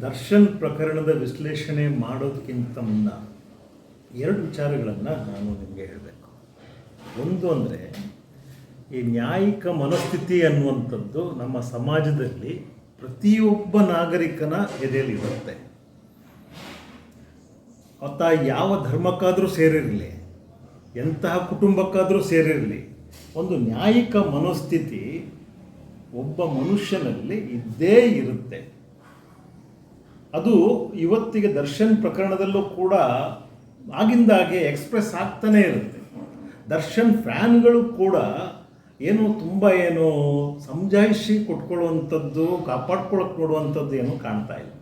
ದರ್ಶನ್ ಪ್ರಕರಣದ ವಿಶ್ಲೇಷಣೆ ಮಾಡೋದಕ್ಕಿಂತ ಮುನ್ನ ಎರಡು ವಿಚಾರಗಳನ್ನು ನಾನು ನಿಮಗೆ ಹೇಳಬೇಕು. ಒಂದು ಅಂದರೆ, ಈ ನ್ಯಾಯಿಕ ಮನಸ್ಥಿತಿ ಅನ್ನುವಂಥದ್ದು ನಮ್ಮ ಸಮಾಜದಲ್ಲಿ ಪ್ರತಿಯೊಬ್ಬ ನಾಗರಿಕನ ಎದೆಯಲ್ಲಿ ಇರುತ್ತೆ. ಆತ ಯಾವ ಧರ್ಮಕ್ಕಾದರೂ ಸೇರಿರಲಿ, ಎಂತಹ ಕುಟುಂಬಕ್ಕಾದರೂ ಸೇರಿರಲಿ, ಒಂದು ನ್ಯಾಯಿಕ ಮನಸ್ಥಿತಿ ಒಬ್ಬ ಮನುಷ್ಯನಲ್ಲಿ ಇದ್ದೇ ಇರುತ್ತೆ. ಅದು ಇವತ್ತಿಗೆ ದರ್ಶನ್ ಪ್ರಕರಣದಲ್ಲೂ ಕೂಡ ಆಗಿಂದಾಗೆ ಎಕ್ಸ್ಪ್ರೆಸ್ ಆಗ್ತಾನೇ ಇರುತ್ತೆ. ದರ್ಶನ್ ಫ್ಯಾನ್ಗಳು ಕೂಡ ಏನು ತುಂಬ ಏನು ಸಮಜಾಯಿಷಿ ಕೊಟ್ಕೊಳ್ಳುವಂಥದ್ದು ಕಾಪಾಡ್ಕೊಳಕ್ಕೆ ನೋಡುವಂಥದ್ದು ಏನು ಕಾಣ್ತಾ ಇಲ್ಲ.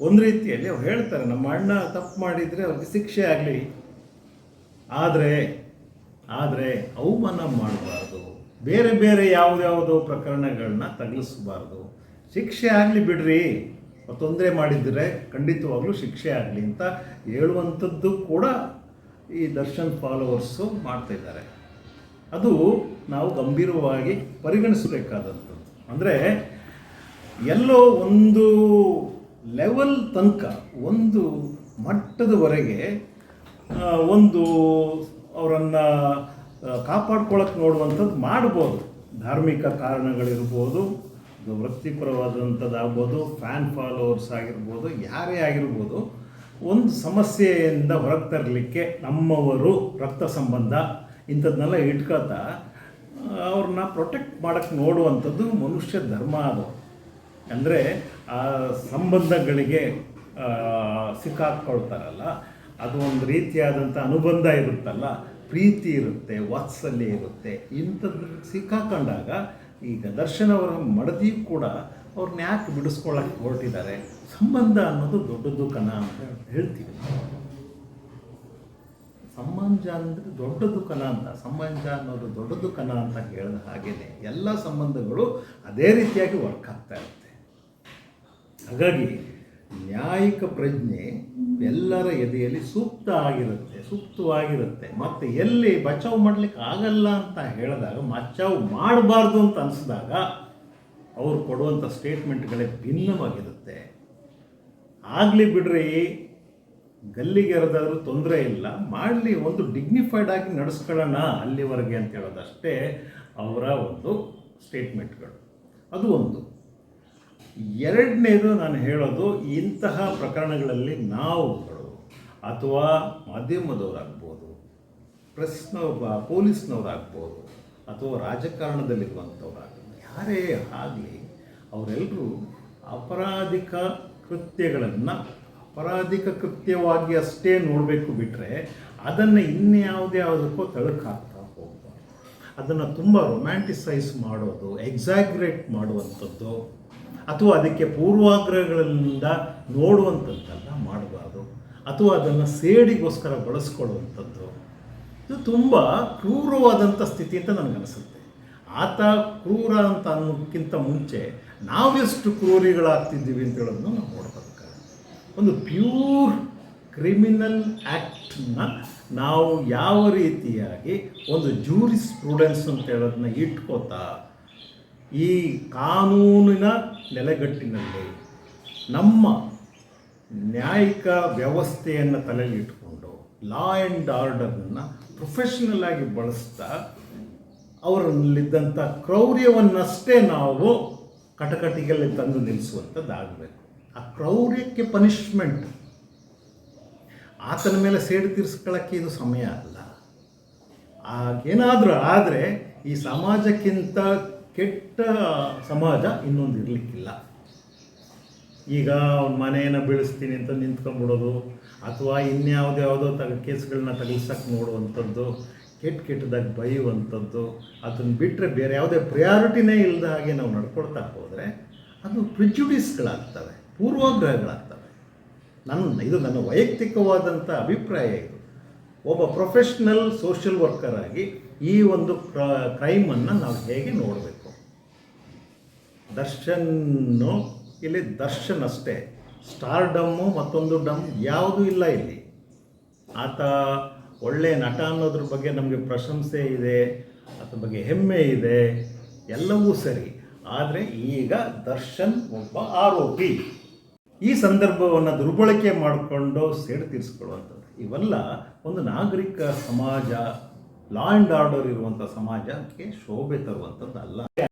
ಒಂದು ರೀತಿಯಲ್ಲಿ ಅವ್ರು ಹೇಳ್ತಾರೆ, ನಮ್ಮ ಅಣ್ಣ ತಪ್ಪು ಮಾಡಿದರೆ ಅವ್ರಿಗೆ ಶಿಕ್ಷೆ ಆಗಲಿ. ಆದರೆ ಆದರೆ ಅವಮಾನ ಮಾಡಬಾರ್ದು. ಬೇರೆ ಬೇರೆ ಯಾವುದ್ಯಾವುದೋ ಪ್ರಕರಣಗಳನ್ನ ತಗಲಿಸಬಾರ್ದು. ಶಿಕ್ಷೆ ಆಗಲಿ ಬಿಡ್ರಿ. ತೊಂದರೆ ಮಾಡಿದರೆ ಖಂಡಿತವಾಗ್ಲೂ ಶಿಕ್ಷೆ ಆಗಲಿ ಅಂತ ಹೇಳುವಂಥದ್ದು ಕೂಡ ಈ ದರ್ಶನ್ ಫಾಲೋವರ್ಸು ಮಾಡ್ತಾ ಇದ್ದಾರೆ. ಅದು ನಾವು ಗಂಭೀರವಾಗಿ ಪರಿಗಣಿಸಬೇಕಾದಂಥದ್ದು. ಅಂದರೆ ಎಲ್ಲೋ ಒಂದು ಲೆವೆಲ್ ತನಕ, ಒಂದು ಮಟ್ಟದವರೆಗೆ ಒಂದು ಅವರನ್ನು ಕಾಪಾಡ್ಕೊಳಕ್ಕೆ ನೋಡುವಂಥದ್ದು ಮಾಡ್ಬೋದು. ಧಾರ್ಮಿಕ ಕಾರಣಗಳಿರ್ಬೋದು ವೃತ್ತಿಪರವಾದಂಥದ್ದಾಗ್ಬೋದು ಫ್ಯಾನ್ ಫಾಲೋವರ್ಸ್ ಆಗಿರ್ಬೋದು, ಯಾರೇ ಆಗಿರ್ಬೋದು, ಒಂದು ಸಮಸ್ಯೆಯಿಂದ ಹೊರಗೆ ತರಲಿಕ್ಕೆ ನಮ್ಮವರು ರಕ್ತ ಸಂಬಂಧ ಇಂಥದ್ದನ್ನೆಲ್ಲ ಇಟ್ಕೋತಾ ಅವ್ರನ್ನ ಪ್ರೊಟೆಕ್ಟ್ ಮಾಡೋಕ್ಕೆ ನೋಡುವಂಥದ್ದು ಮನುಷ್ಯ ಧರ್ಮ ಅದು. ಅಂದರೆ ಆ ಸಂಬಂಧಗಳಿಗೆ ಸಿಕ್ಕಾಕ್ಕೊಳ್ತಾರಲ್ಲ ಅದು ಒಂದು ರೀತಿಯಾದಂಥ ಅನುಬಂಧ ಇರುತ್ತಲ್ಲ, ಪ್ರೀತಿ ಇರುತ್ತೆ, ವಾತ್ಸಲ್ಯ ಇರುತ್ತೆ ಇಂಥದ್ದು ಸಿಕ್ಕಾಕೊಂಡಾಗ ಈಗ ದರ್ಶನ್ ಅವರ ಮಡದಿ ಕೂಡ ಅವ್ರನ್ನ ಯಾಕೆ ಬಿಡಿಸ್ಕೊಳ್ಳೋಕೆ ಹೊರಟಿದ್ದಾರೆ? ಸಂಬಂಧ ಅನ್ನೋದು ದೊಡ್ಡದು ಕಣ ಅಂತ ಹೇಳ್ತೀವಿ. ಸಂಬಂಧ ಅಂದರೆ ದೊಡ್ಡದು ಕಣ ಅಂತ, ಸಂಬಂಧ ಅನ್ನೋದು ದೊಡ್ಡದು ಕಣ ಅಂತ ಹೇಳಿದ ಹಾಗೇನೆ ಎಲ್ಲ ಸಂಬಂಧಗಳು ಅದೇ ರೀತಿಯಾಗಿ ವರ್ಕ್ ಆಗ್ತಾ ಇರುತ್ತೆ. ಹಾಗಾಗಿ ನ್ಯಾಯಿಕ ಪ್ರಜ್ಞೆ ಎಲ್ಲರ ಎದೆಯಲ್ಲಿ ಸೂಕ್ತ ಆಗಿರುತ್ತೆ, ಸೂಕ್ತವಾಗಿರುತ್ತೆ. ಮತ್ತು ಎಲ್ಲಿ ಬಚಾವ್ ಮಾಡ್ಲಿಕ್ಕೆ ಆಗಲ್ಲ ಅಂತ ಹೇಳಿದಾಗ ಬಚಾವ್ ಮಾಡಬಾರ್ದು ಅಂತ ಅನಿಸಿದಾಗ ಅವ್ರು ಕೊಡುವಂಥ ಸ್ಟೇಟ್ಮೆಂಟ್ಗಳೇ ಭಿನ್ನವಾಗಿರುತ್ತೆ. ಆಗಲಿ ಬಿಡ್ರಿ, ಗಲ್ಲಿಗೆ ಎರೆದಾದ್ರೂ ತೊಂದರೆ ಇಲ್ಲ, ಮಾಡಲಿ, ಒಂದು ಡಿಗ್ನಿಫೈಡ್ ಆಗಿ ನಡೆಸ್ಕೊಳ್ಳೋಣ ಅಲ್ಲಿವರೆಗೆ ಅಂತ ಹೇಳೋದಷ್ಟೇ ಅವರ ಒಂದು ಸ್ಟೇಟ್ಮೆಂಟ್ಗಳು ಅದು ಒಂದು. ಎರಡನೇದು ನಾನು ಹೇಳೋದು ಇಂತಹ ಪ್ರಕರಣಗಳಲ್ಲಿ ನಾವುಗಳು ಅಥವಾ ಮಾಧ್ಯಮದವರಾಗ್ಬೋದು ಪ್ರೆಸ್ನವ್ರ ಪೊಲೀಸ್ನವರಾಗ್ಬೋದು ಅಥವಾ ರಾಜಕಾರಣದಲ್ಲಿರುವಂಥವ್ರಾಗ್ಬೋದು, ಯಾರೇ ಆಗಲಿ ಅವರೆಲ್ಲರೂ ಅಪರಾಧಿಕ ಕೃತ್ಯಗಳನ್ನು ಅಪರಾಧಿಕ ಕೃತ್ಯವಾಗಿ ಅಷ್ಟೇ ನೋಡಬೇಕು ಬಿಟ್ಟರೆ ಅದನ್ನು ಇನ್ಯಾವುದೇ ಯಾವುದಕ್ಕೂ ಹಾಕ್ತಾ ಹೋಗ್ಬಾರ್ದು. ಅದನ್ನು ತುಂಬ ರೊಮ್ಯಾಂಟಿಸೈಸ್ ಮಾಡೋದು ಎಕ್ಸಾಗ್ರೇಟ್ ಮಾಡುವಂಥದ್ದು. ಅಥವಾ ಅದಕ್ಕೆ ಪೂರ್ವಾಗ್ರಹಗಳಿಂದ ನೋಡುವಂಥದ್ದೆಲ್ಲ ಮಾಡಬಾರ್ದು. ಅಥವಾ ಅದನ್ನು ಸೇಡಿಗೋಸ್ಕರ ಬಳಸ್ಕೊಳ್ಳುವಂಥದ್ದು. ಇದು ತುಂಬ ಕ್ರೂರವಾದಂಥ ಸ್ಥಿತಿ ಅಂತ ನನಗನ್ನಿಸುತ್ತೆ. ಆತ ಕ್ರೂರ ಅಂತ ಅನ್ನೋಕ್ಕಿಂತ ಮುಂಚೆ ನಾವೆಷ್ಟು ಕ್ರೂರಿಗಳಾಗ್ತಿದ್ದೀವಿ ಅಂತ ಹೇಳೋದನ್ನು ನಾವು ನೋಡ್ಕೋಬೇಕಾಗುತ್ತೆ. ಒಂದು ಪ್ಯೂರ್ ಕ್ರಿಮಿನಲ್ ಆ್ಯಕ್ಟನ್ನ ನಾವು ಯಾವ ರೀತಿಯಾಗಿ ಒಂದು ಜೂರಿ ಸ್ಟೂಡೆಂಟ್ಸ್ ಅಂತ ಹೇಳೋದನ್ನ ಇಟ್ಕೋತಾ ಈ ಕಾನೂನಿನ ನೆಲೆಗಟ್ಟಿನಲ್ಲಿ ನಮ್ಮ ನ್ಯಾಯಿಕ ವ್ಯವಸ್ಥೆಯನ್ನು ತಲೆಯಲ್ಲಿಟ್ಟುಕೊಂಡು ಲಾ ಆ್ಯಂಡ್ ಆರ್ಡರನ್ನು ಪ್ರೊಫೆಷನಲ್ ಆಗಿ ಬಳಸ್ತಾ ಅವರಲ್ಲಿದ್ದಂಥ ಕ್ರೌರ್ಯವನ್ನಷ್ಟೇ ನಾವು ಕಟಕಟಿಗೆಯಲ್ಲಿ ತಂದು ನಿಲ್ಲಿಸುವಂಥದ್ದಾಗಬೇಕು ಆ ಕ್ರೌರ್ಯಕ್ಕೆ ಪನಿಷ್ಮೆಂಟ್ ಆತನ ಮೇಲೆ ಸೇಡು ತೀರಿಸ್ಕೊಳ್ಳೋಕ್ಕೆ ಇದು ಸಮಯ ಅಲ್ಲ. ಆಗೇನಾದರೂ ಆದರೆ ಈ ಸಮಾಜಕ್ಕಿಂತ ಕೆಟ್ಟ ಸಮಾಜ ಇನ್ನೊಂದು ಇರಲಿಕ್ಕಿಲ್ಲ. ಈಗ ಅವ್ನ ಮನೆಯನ್ನು ಬೆಳೆಸ್ತೀನಿ ಅಂತ ನಿಂತ್ಕೊಂಡ್ಬಿಡೋದು, ಅಥವಾ ಇನ್ಯಾವುದೋ ಯಾವುದೋ ತಗ, ಕೇಸ್ಗಳನ್ನ ತಗಲ್ಸಕ್ಕೆ ನೋಡುವಂಥದ್ದು, ಕೆಟ್ಟ ಕೆಟ್ಟದಾಗಿ ಬೈಯುವಂಥದ್ದು ಅದನ್ನು ಬಿಟ್ಟರೆ ಬೇರೆ ಯಾವುದೇ ಪ್ರಿಯಾರಿಟಿನೇ ಇಲ್ಲದ ಹಾಗೆ ನಾವು ನಡ್ಕೊಳ್ತಾ ಹೋದರೆ ಅದು ಪ್ರಿಜುಡಿಸ್ಗಳಾಗ್ತವೆ ಪೂರ್ವಾಗ್ರಹಗಳಾಗ್ತವೆ. ನನ್ನ, ಇದು ನನ್ನ ವೈಯಕ್ತಿಕವಾದಂಥ ಅಭಿಪ್ರಾಯ ಇದು. ಒಬ್ಬ ಪ್ರೊಫೆಷ್ನಲ್ ಸೋಷಿಯಲ್ ವರ್ಕರ್ ಆಗಿ ಈ ಒಂದು ಕ್ರೈಮನ್ನು ನಾವು ಹೇಗೆ ನೋಡಬೇಕು? ದರ್ಶನ್ನು ಇಲ್ಲಿ ದರ್ಶನ್ ಅಷ್ಟೇ ಸ್ಟಾರ್ ಡಮ್ಮು ಮತ್ತೊಂದು ಡಮ್ ಯಾವುದೂ ಇಲ್ಲ ಇಲ್ಲಿ. ಆತ ಒಳ್ಳೆಯ ನಟ ಅನ್ನೋದ್ರ ಬಗ್ಗೆ ನಮಗೆ ಪ್ರಶಂಸೆ ಇದೆ, ಅದ್ರ ಬಗ್ಗೆ ಹೆಮ್ಮೆ ಇದೆ, ಎಲ್ಲವೂ ಸರಿ. ಆದರೆ ಈಗ ದರ್ಶನ್ ಒಬ್ಬ ಆರೋಪಿ. ಈ ಸಂದರ್ಭವನ್ನು ದುರ್ಬಳಕೆ ಮಾಡಿಕೊಂಡು ಸೇಡು ತೀರಿಸ್ಕೊಳ್ಳುವಂಥದ್ದು. ಇವೆಲ್ಲ ಒಂದು ನಾಗರಿಕ ಸಮಾಜ ಲಾ ಆ್ಯಂಡ್ ಆರ್ಡರ್ ಇರುವಂಥ ಸಮಾಜಕ್ಕೆ ಶೋಭೆ ತರುವಂಥದ್ದು ಅಲ್ಲ